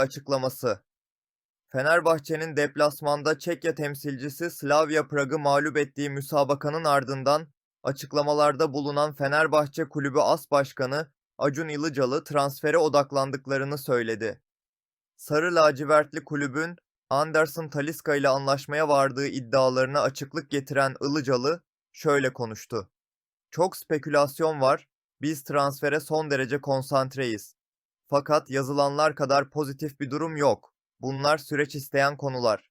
açıklaması. Fenerbahçe'nin deplasmanda Çekya temsilcisi Slavia Prag'ı mağlup ettiği müsabakanın ardından açıklamalarda bulunan Fenerbahçe Kulübü As Başkanı Acun Ilıcalı transfere odaklandıklarını söyledi. Sarı lacivertli kulübün Anderson Talisca ile anlaşmaya vardığı iddialarına açıklık getiren Ilıcalı şöyle konuştu. Çok spekülasyon var, biz transfere son derece konsantreyiz. Fakat yazılanlar kadar pozitif bir durum yok. Bunlar süreç isteyen konular.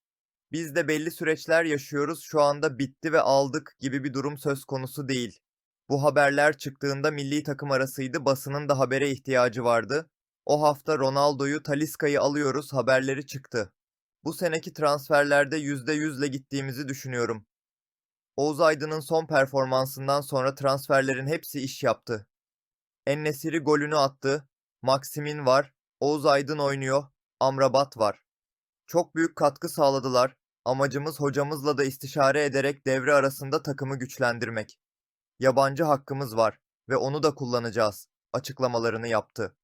Biz de belli süreçler yaşıyoruz şu anda bitti ve aldık gibi bir durum söz konusu değil. Bu haberler çıktığında milli takım arasıydı basının da habere ihtiyacı vardı. O hafta Ronaldo'yu Talisca'yı alıyoruz haberleri çıktı. Bu seneki transferlerde %100'le gittiğimizi düşünüyorum. Oğuz Aydın'ın son performansından sonra transferlerin hepsi iş yaptı. Ennesiri golünü attı, Maksimin var, Oğuz Aydın oynuyor, Amrabat var. Çok büyük katkı sağladılar. Amacımız hocamızla da istişare ederek devre arasında takımı güçlendirmek. Yabancı hakkımız var ve onu da kullanacağız açıklamalarını yaptı.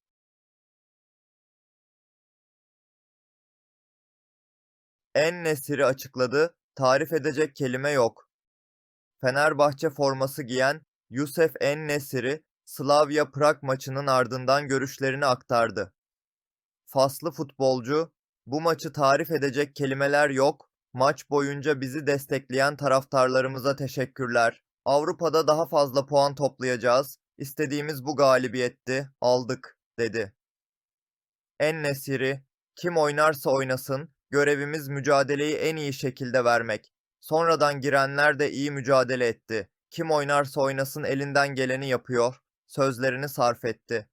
En Nesiri açıkladı, tarif edecek kelime yok. Fenerbahçe forması giyen Yusuf En Nesiri, Slavia Prag maçının ardından görüşlerini aktardı. Faslı futbolcu, bu maçı tarif edecek kelimeler yok, maç boyunca bizi destekleyen taraftarlarımıza teşekkürler. Avrupa'da daha fazla puan toplayacağız, istediğimiz bu galibiyetti, aldık, dedi. En Nesiri, kim oynarsa oynasın, görevimiz mücadeleyi en iyi şekilde vermek. Sonradan girenler de iyi mücadele etti. Kim oynarsa oynasın elinden geleni yapıyor, sözlerini sarf etti.